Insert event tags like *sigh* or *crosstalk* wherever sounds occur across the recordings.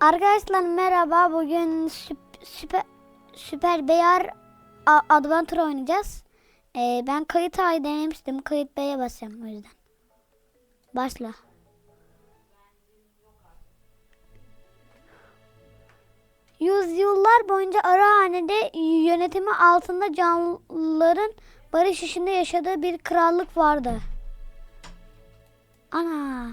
Arkadaşlar merhaba. Bugün süp- süper süper Beyar Adventure oynayacağız. Ee, ben kayıt A'yı denemiştim. Kayıt B'ye basacağım o yüzden. Başla. Yüzyıllar boyunca Arahane'de yönetimi altında canlıların barış içinde yaşadığı bir krallık vardı. Ana.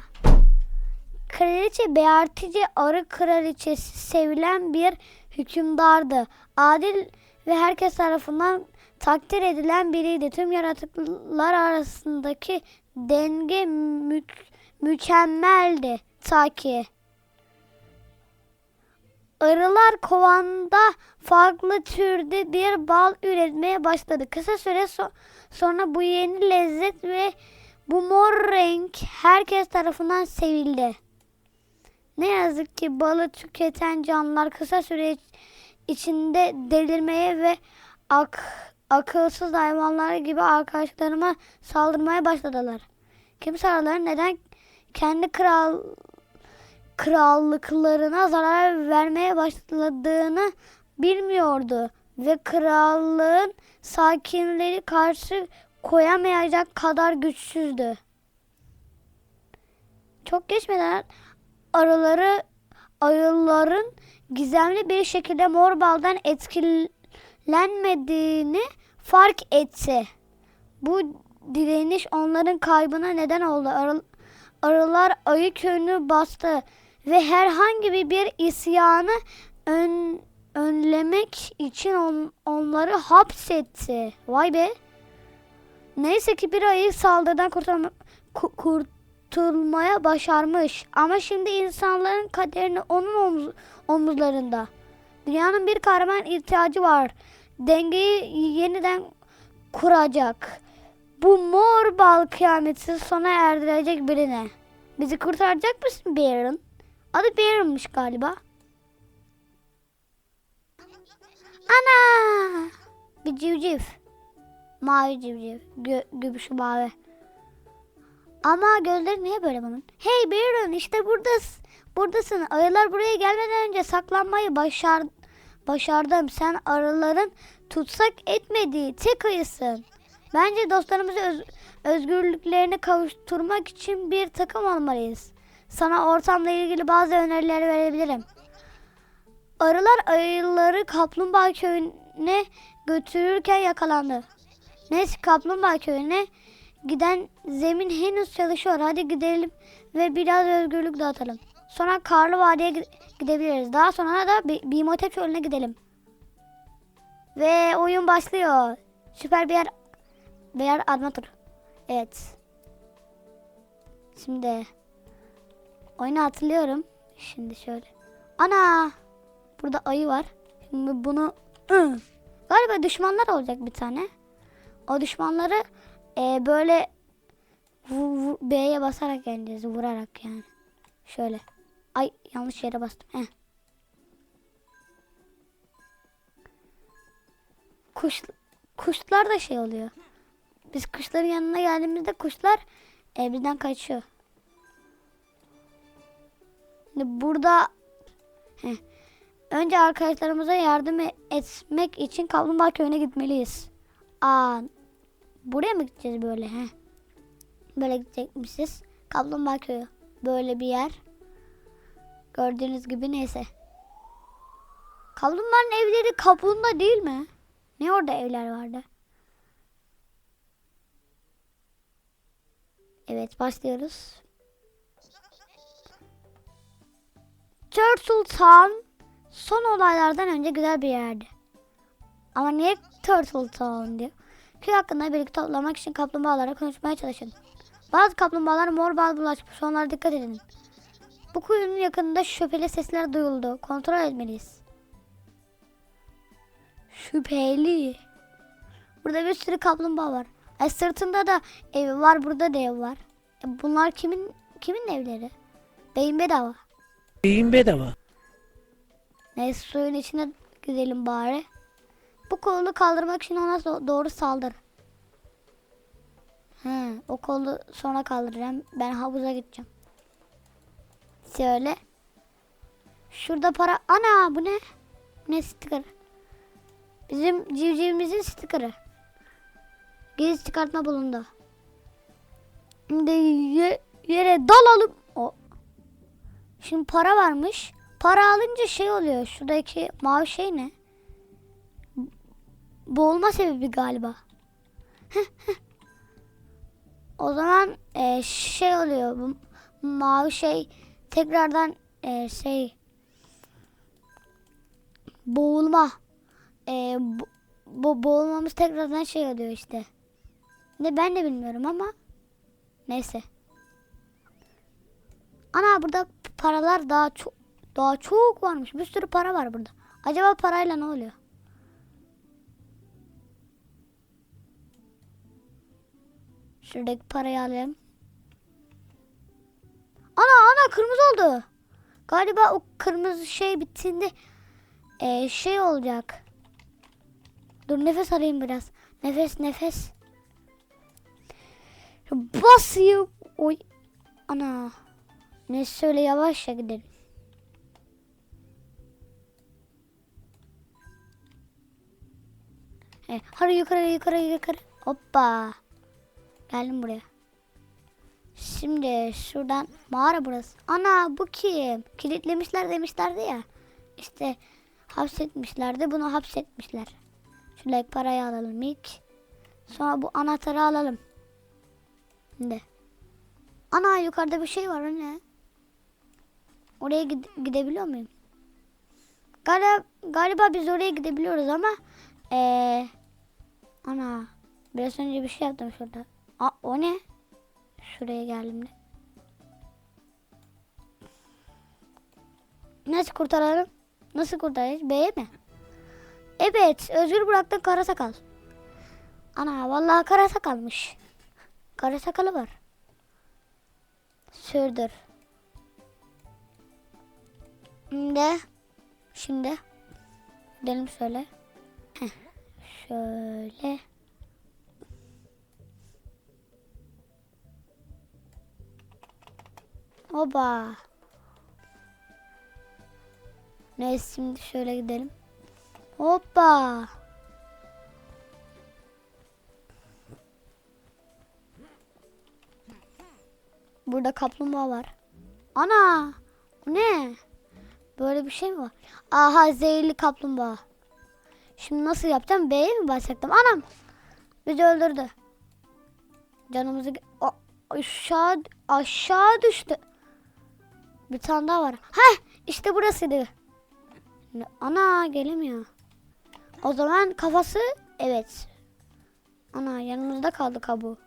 Kraliçe Beartice arı kraliçesi sevilen bir hükümdardı. Adil ve herkes tarafından takdir edilen biriydi. Tüm yaratıklar arasındaki denge mü- mükemmeldi. Ta ki arılar kovanda farklı türde bir bal üretmeye başladı. Kısa süre so- sonra bu yeni lezzet ve bu mor renk herkes tarafından sevildi. Ne yazık ki balı tüketen canlılar kısa süre iç- içinde delirmeye ve ak akılsız hayvanlar gibi arkadaşlarıma saldırmaya başladılar. Kimse aralarında neden kendi kral krallıklarına zarar vermeye başladığını bilmiyordu ve krallığın sakinleri karşı koyamayacak kadar güçsüzdü. Çok geçmeden arıları arıların gizemli bir şekilde mor baldan etkilenmediğini fark etti. Bu direniş onların kaybına neden oldu. Arı- arılar ayı köyünü bastı ve herhangi bir, isyanı ön, önlemek için on- onları hapsetti. Vay be. Neyse ki bir ayı saldırıdan kurtarma, ku- kurtulmaya başarmış. Ama şimdi insanların kaderini onun omuz, omuzlarında. Dünyanın bir kahraman ihtiyacı var. Dengeyi yeniden kuracak. Bu mor bal kıyameti sona erdirecek birine. Bizi kurtaracak mısın Baron? Adı Baron'muş galiba. Ana! Bir civciv. Mavi civciv. Gö göbüşü mavi. Ama gözleri niye böyle bunun? Hey Baron işte buradasın. Buradasın. Arılar buraya gelmeden önce saklanmayı başar başardım. Sen arıların tutsak etmediği tek ayısın. Bence dostlarımızı öz- özgürlüklerini kavuşturmak için bir takım olmalıyız. Sana ortamla ilgili bazı öneriler verebilirim. Arılar ayıları kaplumbağa köyüne götürürken yakalandı. Neyse kaplumbağa köyüne giden zemin henüz çalışıyor. Hadi gidelim ve biraz özgürlük dağıtalım. Sonra Karlı Vadi'ye gi- gidebiliriz. Daha sonra da Bi- Bimotep çölüne gidelim. Ve oyun başlıyor. Süper bir yer bir yer Adventure. Evet. Şimdi oyunu hatırlıyorum. Şimdi şöyle. Ana! Burada ayı var. Şimdi bunu *clears throat* galiba düşmanlar olacak bir tane. O düşmanları e, böyle B'ye basarak yeneceğiz. Vurarak yani. Şöyle. Ay yanlış yere bastım. Heh. Kuş, kuşlar da şey oluyor. Biz kuşların yanına geldiğimizde kuşlar e, bizden kaçıyor. Şimdi burada heh, önce arkadaşlarımıza yardım e- etmek için Kaplumbağa Köyü'ne gitmeliyiz. Aa, buraya mı gideceğiz böyle? Heh. Böyle gidecekmişiz. Kaplumbağa Köyü. Böyle bir yer. Gördüğünüz gibi neyse. Kaplumbağanın evleri kabuğunda değil mi? Ne orada evler vardı? Evet başlıyoruz. Turtle Town son olaylardan önce güzel bir yerdi. Ama niye Turtle Town diyor? Köy hakkında bilgi toplamak için kaplumbağalara konuşmaya çalışın. Bazı kaplumbağalar mor bal bulaşmış. Onlara dikkat edin. Bu kuyunun yakınında şüpheli sesler duyuldu. Kontrol etmeliyiz. Şüpheli. Burada bir sürü kaplumbağa var. Ay sırtında da evi var, burada da ev var. E bunlar kimin kimin evleri? Beyin bedava. Beyin bedava. Neyse suyun içine gidelim bari. Bu kolu kaldırmak için ona doğru saldır. He, o kolu sonra kaldıracağım. Ben havuza gideceğim. Şöyle. Şurada para. Ana bu ne? Ne sticker? Bizim civcivimizin stickerı. Gezi çıkartma bulundu. Şimdi ye- yere dalalım. O. Şimdi para varmış. Para alınca şey oluyor. Şuradaki mavi şey ne? Boğulma sebebi galiba. o zaman e, şey oluyor. Bu mavi şey tekrardan e, şey boğulma. E, bu, bu boğulmamız tekrardan şey oluyor işte. Ne ben de bilmiyorum ama neyse. Ana burada paralar daha çok daha çok varmış. Bir sürü para var burada. Acaba parayla ne oluyor? Şuradaki parayı alayım. Ana ana kırmızı oldu. Galiba o kırmızı şey bittiğinde eee, şey olacak. Dur nefes alayım biraz. Nefes nefes. Basayım. Oy. Ana. Ne söyle yavaşça gidelim. Evet, hadi yukarı yukarı yukarı. Hoppa. Geldim buraya. Şimdi şuradan mağara burası. Ana bu kim? Kilitlemişler demişlerdi ya. İşte hapsetmişlerdi. Bunu hapsetmişler. Şöyle parayı alalım ilk. Sonra bu anahtarı alalım. Şimdi. Ana yukarıda bir şey var o ne? Oraya gide- gidebiliyor muyum? Galiba, galiba biz oraya gidebiliyoruz ama ee, ana biraz önce bir şey yaptım şurada. Aa, o ne? Şuraya geldim de. Nasıl kurtaralım? Nasıl kurtaracağız? B'ye mi? Evet, özgür bıraktın kara sakal. Ana vallahi kara sakalmış. Kara sakalı var. Sürdür. Şimdi şimdi gidelim şöyle. Heh, şöyle. Oba. Neyse şimdi şöyle gidelim. Hoppa. Burada kaplumbağa var. Ana! Ne? Böyle bir şey mi var? Aha zehirli kaplumbağa. Şimdi nasıl yapacağım? B'ye mi basacaktım? Anam! Bizi öldürdü. Canımızı... A- aşağı, aşağı düştü. Bir tane daha var. Heh! işte burasıydı. Ana gelemiyor. O zaman kafası evet. Ana yanımızda kaldı kabuğu.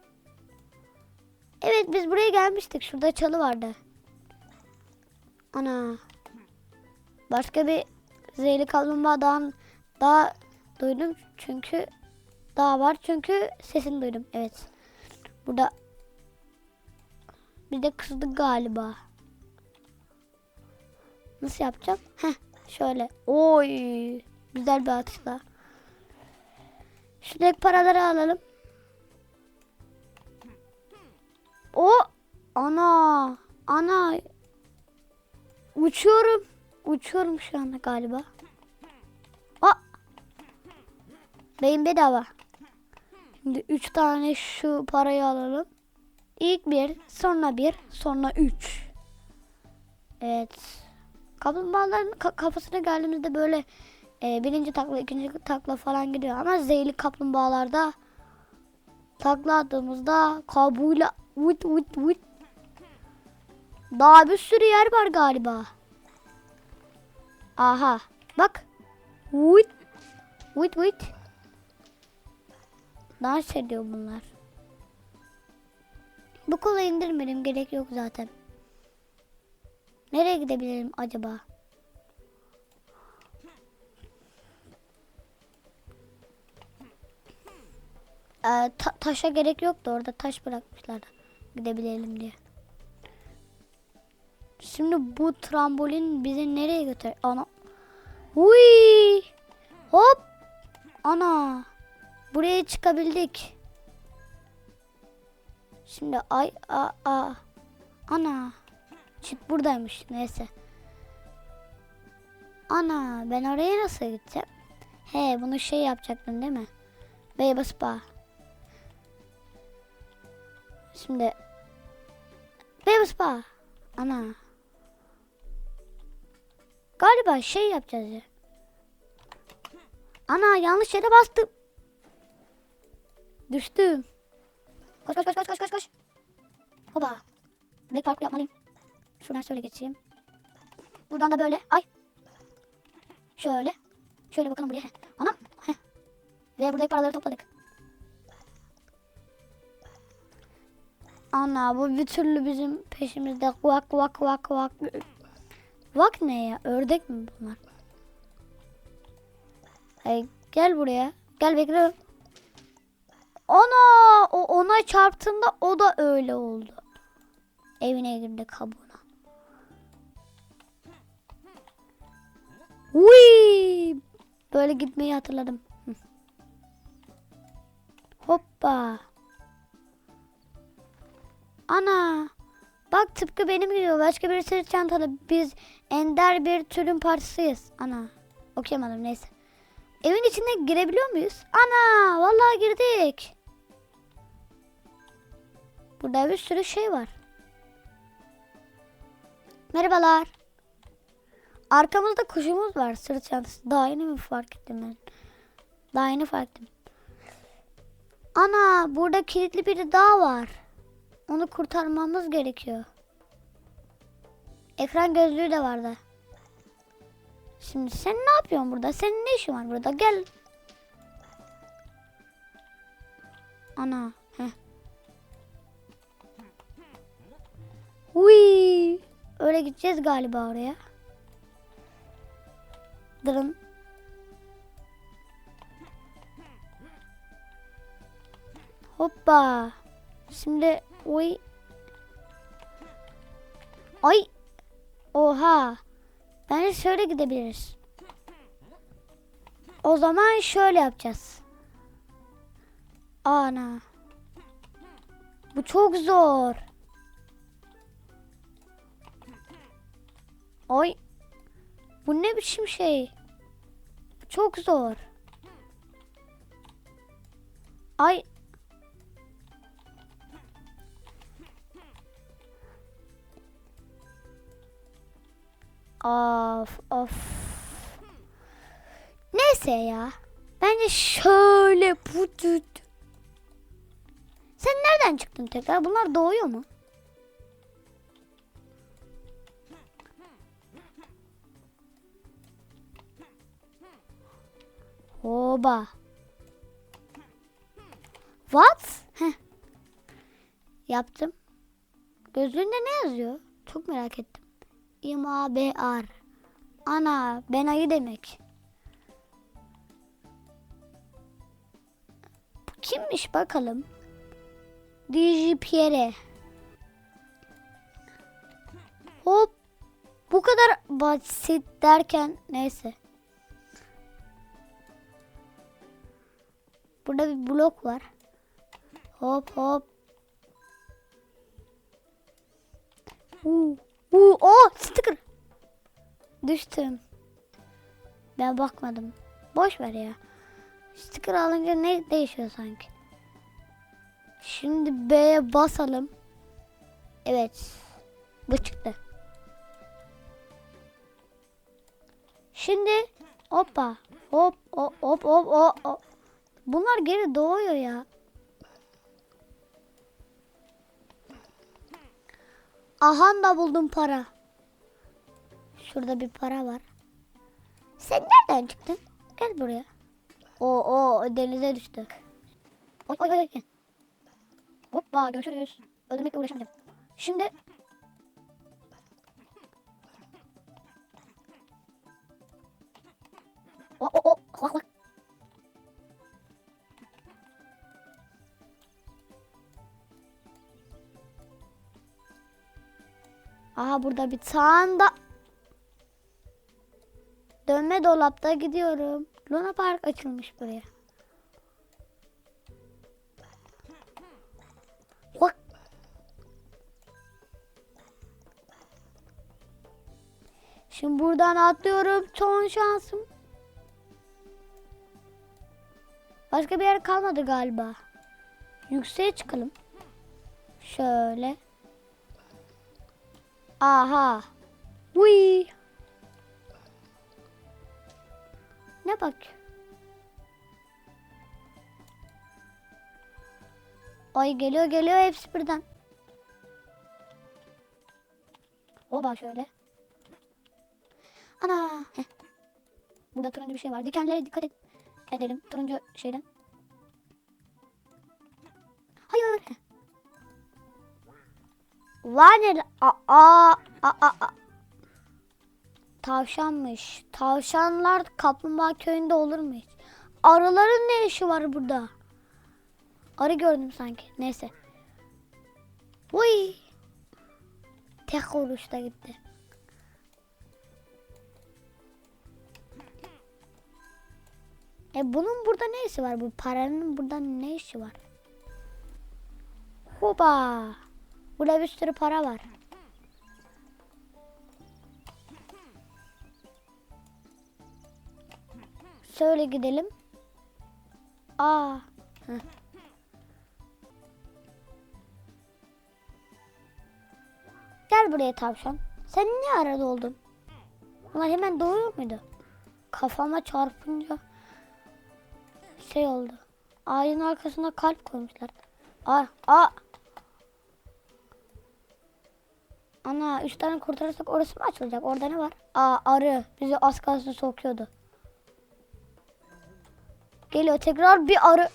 Evet biz buraya gelmiştik. Şurada çalı vardı. Ana. Başka bir zehirli kaplumbağadan daha duydum çünkü daha var çünkü sesini duydum. Evet. Burada bir de kızdık galiba. Nasıl yapacağım? Heh, şöyle. Oy. Güzel bir atışla. Şuradaki paraları alalım. O ana ana uçuyorum. Uçuyorum şu anda galiba. Aa! Beyin bedava. Şimdi üç tane şu parayı alalım. İlk bir, sonra bir, sonra üç. Evet. Kaplumbağaların ka- kafasına geldiğimizde böyle e, birinci takla, ikinci takla falan gidiyor. Ama zehirli kaplumbağalarda takla attığımızda kabuğuyla vıt vıt vıt. Daha bir sürü yer var galiba. Aha. Bak. Vıt. Vıt vıt. Dans ediyor bunlar. Bu kola indirmedim. Gerek yok zaten. Nereye gidebilirim acaba? Ee, ta- taşa gerek yoktu. Orada taş bırakmışlar. Gidebilelim diye. Şimdi bu trambolin bizi nereye götür? Ana. Huy! Hop! Ana. Buraya çıkabildik. Şimdi ay a a ana. Çit buradaymış. Neyse. Ana ben oraya nasıl gideceğim? He bunu şey yapacaktın değil mi? B'ye basıp. Şimdi B'ye basıp. Ana. Galiba şey yapacağız ya. Ana yanlış yere bastım. Düştüm. Koş koş koş koş koş koş. Hoba. Black park yapmalıyım. Şuradan şöyle geçeyim. Buradan da böyle. Ay. Şöyle. Şöyle bakalım buraya. Anam. Ve buradaki paraları topladık. Ana bu bir türlü bizim peşimizde. Vak vak vak vak. Vak ne ya? Ördek mi bunlar? Hey, gel buraya. Gel bekle. Ana o ona çarptığında o da öyle oldu. Evine girdi kabuğuna. Uy! Böyle gitmeyi hatırladım. Hoppa. Ana. Bak tıpkı benim gibi başka bir sırt çantalı. Biz ender bir türün parçasıyız. Ana. Okuyamadım neyse. Evin içine girebiliyor muyuz? Ana vallahi girdik. Burada bir sürü şey var. Merhabalar. Arkamızda kuşumuz var sırt çantası. Daha yeni mi fark ettim ben? Daha yeni fark ettim. Ana burada kilitli biri daha var. Onu kurtarmamız gerekiyor. Ekran gözlüğü de vardı. Şimdi sen ne yapıyorsun burada? Senin ne işin var burada? Gel. Ana. Heh. Uy. Öyle gideceğiz galiba oraya. Dırın. Hoppa. Şimdi uy. Ay. Oha. Bence şöyle gidebiliriz. O zaman şöyle yapacağız. Ana. Bu çok zor. Ay. Bu ne biçim şey? Bu çok zor. Ay. Of of. Neyse ya. Bence şöyle putut. Sen nereden çıktın tekrar? Bunlar doğuyor mu? Oba. What? Heh. Yaptım. Gözlüğünde ne yazıyor? Çok merak ettim. İma B R. Ana ben ayı demek. Bu kimmiş bakalım. DJ Pierre. Hop. Bu kadar basit derken neyse. Burada bir blok var. Hop hop. Uuu. Uuu. O sticker. Düştüm. Ben bakmadım. Boş ver ya. Sticker alınca ne değişiyor sanki? Şimdi B'ye basalım. Evet. Bu çıktı. Şimdi hoppa. Hop hop hop hop hop. hop. Bunlar geri doğuyor ya. Aha da buldum para. Şurada bir para var. Sen nereden çıktın? Gel buraya. O o denize düştü. Oy oy. oy. Hoppa görüşürüz. Öldürmekle uğraşamayacağım. Şimdi O o o bak bak. Aha burada bir tane da dönme dolapta gidiyorum. Luna Park açılmış buraya. Şimdi buradan atlıyorum. Son şansım. Başka bir yer kalmadı galiba. Yükseğe çıkalım. Şöyle. Aha. Uy. Ne bak? Ay geliyor geliyor hepsi birden. Oba şöyle. Ana. Heh. Burada turuncu bir şey var. Dikenlere dikkat et. edelim. Turuncu şeyden. Hayır. Heh. Aa, aa, aa, aa. Tavşanmış. Tavşanlar kaplumbağa köyünde olur mu hiç? Arıların ne işi var burada? Arı gördüm sanki. Neyse. Uy. Tek vuruşta gitti. E bunun burada ne işi var? Bu paranın burada ne işi var? Hoba. Burada bir sürü para var. Şöyle gidelim. Aa. Gel buraya tavşan. Sen niye arada oldun? Bunlar hemen doğuyor muydu? Kafama çarpınca şey oldu. Ağacın arkasına kalp koymuşlar. Aa, aa. Ana üç tane kurtarırsak orası mı açılacak? Orada ne var? Aa arı bizi az kalsın sokuyordu. Geliyor tekrar bir arı.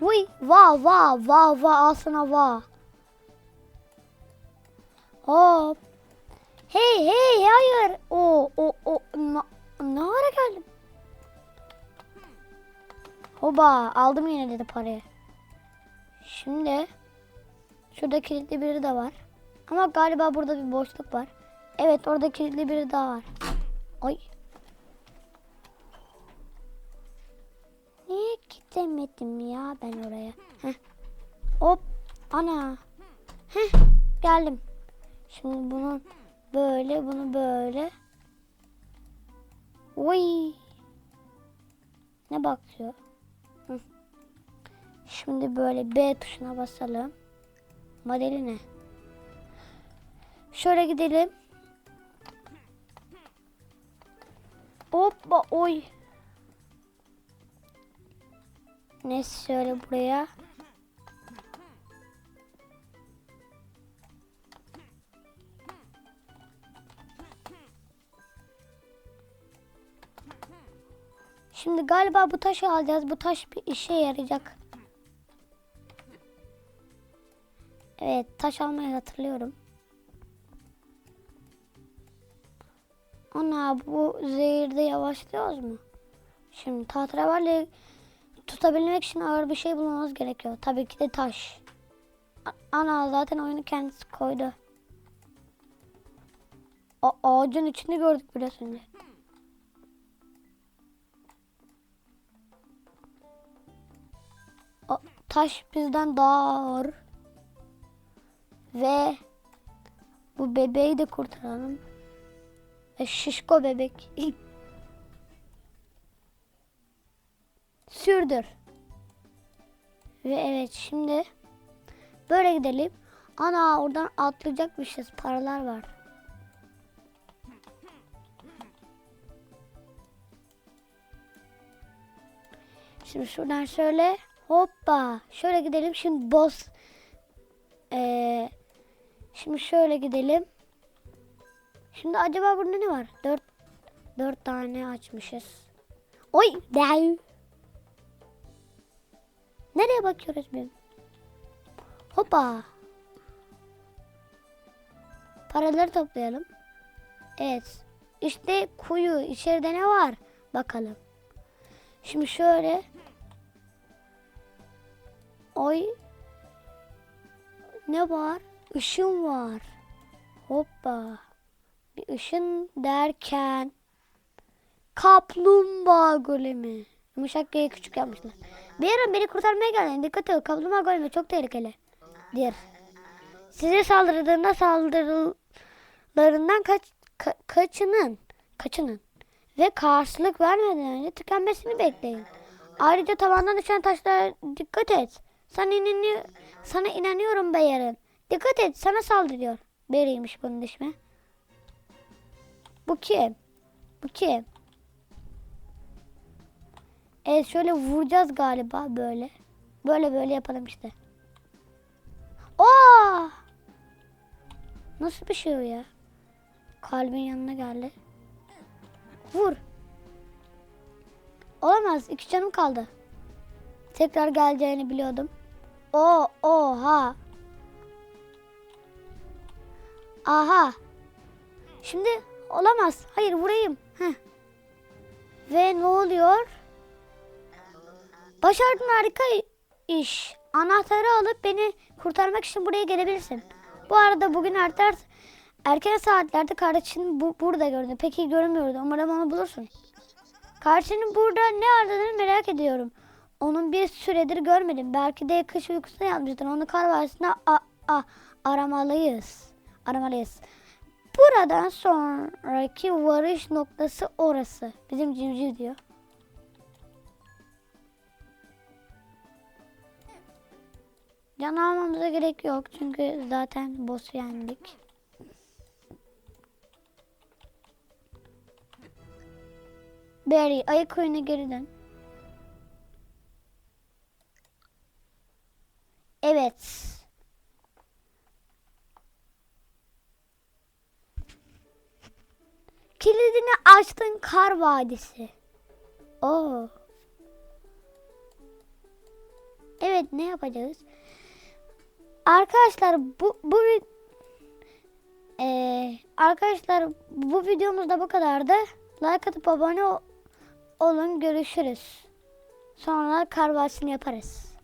Vuy va va va va al sana va. Hop. Hey hey hayır. O o o ne ara geldim? Hoba aldım yine dedi parayı. Şimdi şurada kilitli biri de var. Ama galiba burada bir boşluk var. Evet orada kilitli biri daha var. Ay. Niye gidemedim ya ben oraya? Heh. Hop. Ana. Heh. Geldim. Şimdi bunu böyle bunu böyle. Oy. Ne bakıyor? Şimdi böyle B tuşuna basalım. Modeli ne? Şöyle gidelim. Hoppa oy. Neyse şöyle buraya. Şimdi galiba bu taşı alacağız. Bu taş bir işe yarayacak. Evet taş almayı hatırlıyorum. Ana bu zehirde yavaşlıyoruz mu? Şimdi tahterevalli tutabilmek için ağır bir şey bulmamız gerekiyor. Tabii ki de taş. Ana zaten oyunu kendisi koydu. A- ağacın içini gördük biraz önce. Taş bizden daha ağır. Ve bu bebeği de kurtaralım. Ve şişko bebek. Sürdür. Ve evet şimdi böyle gidelim. Ana oradan atlayacakmışız. Paralar var. Şimdi şuradan şöyle hoppa şöyle gidelim. Şimdi boss ee, şimdi şöyle gidelim. Şimdi acaba burada ne var? Dört, dört tane açmışız. Oy dev. Nereye bakıyoruz biz? Hoppa. Paraları toplayalım. Evet. İşte kuyu. İçeride ne var? Bakalım. Şimdi şöyle. Oy. Ne var? Işın var. Hoppa. Bir ışın derken kaplumbağa golemi. Yumuşak G'yi küçük yapmışlar. Bir ara beni kurtarmaya geldin. Dikkat et kaplumbağa golemi çok tehlikeli. Dir. Size saldırdığında saldırılarından kaç, ka- kaçının, kaçının ve karşılık vermeden önce tükenmesini bekleyin. Ayrıca tavandan düşen taşlara dikkat et. Sana, inanı sana inanıyorum Bayar'ın. Dikkat et sana saldırıyor. Beriymiş bunun ismi. Bu kim? Bu kim? Evet şöyle vuracağız galiba böyle. Böyle böyle yapalım işte. Aa! Nasıl bir şey o ya? Kalbin yanına geldi. Vur. Olamaz. iki canım kaldı. Tekrar geleceğini biliyordum. O, oha. Aha. Şimdi olamaz. Hayır vurayım. Heh. Ve ne oluyor? Başardın harika iş. Anahtarı alıp beni kurtarmak için buraya gelebilirsin. Bu arada bugün erken, erken saatlerde kardeşini bu, burada gördüm. Peki görmüyordu. Umarım onu bulursun. Kardeşinin burada ne aradığını merak ediyorum. Onun bir süredir görmedim. Belki de kış uykusuna yatmıştır. Onu kar vadisinde a- a- aramalıyız. Aramalıyız. Buradan sonraki varış noktası orası. Bizim civciv diyor. Can almamıza gerek yok çünkü zaten boss yendik. Barry ayık oyuna geri dön. Evet. Kilidini açtın kar vadisi. Oo. Evet ne yapacağız? Arkadaşlar bu bu Ee, arkadaşlar bu videomuz da bu kadardı. Like atıp abone ol- olun görüşürüz. Sonra karvasını yaparız.